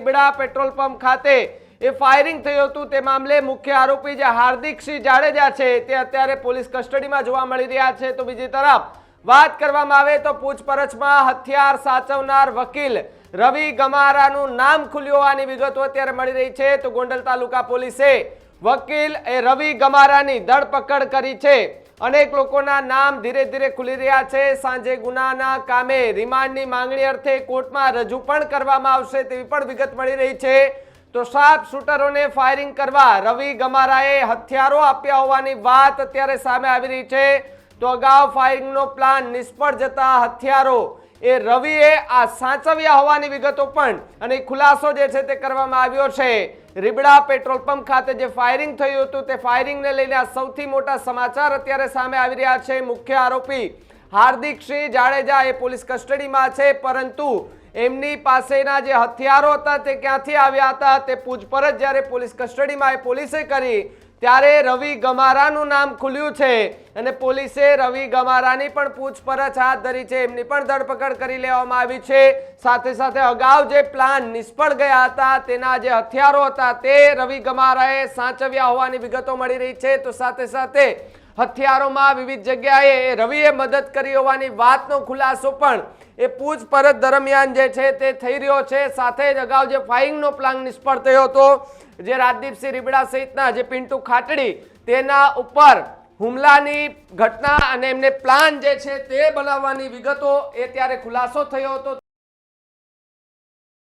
Ribda petrol pump ખાતે એ firing થયું હતું. તે મામલે મુખ્ય આરોપી જે હાર્દિકસિંહ જાડેજા છે, તે અત્યારે પોલીસ કસ્ટડીમાં જોવા મળી રહ્યા છે. તો બીજી તરફ વાત કરવામાં આવે તો પૂછપરછમાં હથિયાર સાચવનાર વકીલ રવિ ગમારાનું નામ ખુલ્યું હોવાની વિગતો અત્યારે મળી રહી છે. તો ગોંડલ તાલુકા પોલીસે વકીલ એ રવિ ગમારાની ધરપકડ કરી છે. અનેક લોકોના નામ ધીરે ધીરે ખુલી રહ્યા છે. સાંજે ગુનાના કામે રિમાન્ડની માંગણી અર્થે કોર્ટમાં રજૂ પણ કરવામાં આવશે તેવી પણ વિગત મળી રહી છે. તો સાફ શૂટરોને ફાયરિંગ કરવા રવિ ગમારાએ હથિયારો આપ્યા હોવાની વાત અત્યારે સામે આવી રહી છે. તો અગાઉ ફાયરિંગનો પ્લાન નિષ્ફળ જતા હથિયારો એ રવિએ આ સાચવ્યા હોવાની વિગતો પણ અને ખુલાસો જે છે તે કરવામાં આવ્યો છે. રીબડા પેટ્રોલ પંપ ખાતે જે ફાયરિંગ થયું હતું તે ફાયરિંગને લઈને આ સૌથી મોટા સમાચાર અત્યારે સામે આવી રહ્યા છે. મુખ્ય આરોપી હાર્દિક સિંહ જાડેજા એ પોલીસ કસ્ટડીમાં છે, પરંતુ એમની પાસેના જે હથિયારો હતા તે ક્યાંથી આવ્યા હતા તે પૂછપરછ જ્યારે પોલીસ કસ્ટડીમાં એ પોલીસે કરી, ત્યારે રવિ ગમારાનું નામ ખુલ્યું છે. અને પોલીસે રવિ ગમારાની પણ પૂછપરછ હાથ ધરી છે. એમની પણ ધરપકડ કરી લેવામાં આવી છે. સાથે સાથે અગાઉ જે પ્લાન નિષ્ફળ ગયા હતા, તેના જે હથિયારો હતા તે રવિ ગમારાએ સાચવ્યા હોવાની વિગતો મળી રહી છે. તો સાથે સાથે હથિયારોમાં વિવિધ જગ્યાએ રવિએ મદદ કરી હોવાની વાતનો ખુલાસો પણ એ પૂછપરછ દરમિયાન જે છે તે થઈ રહ્યો છે. સાથે જ અગાઉ જે ફાયરિંગનો પ્લાન નિષ્ફળ થયો હતો, જે રાજદીપસિંહ રીબડા સહિતના જે પિન્ટુ ખાટડી, તેના ઉપર હુમલાની ઘટના અને એમને પ્લાન જે છે તે બનાવવાની વિગતો એ ત્યારે ખુલાસો થયો હતો.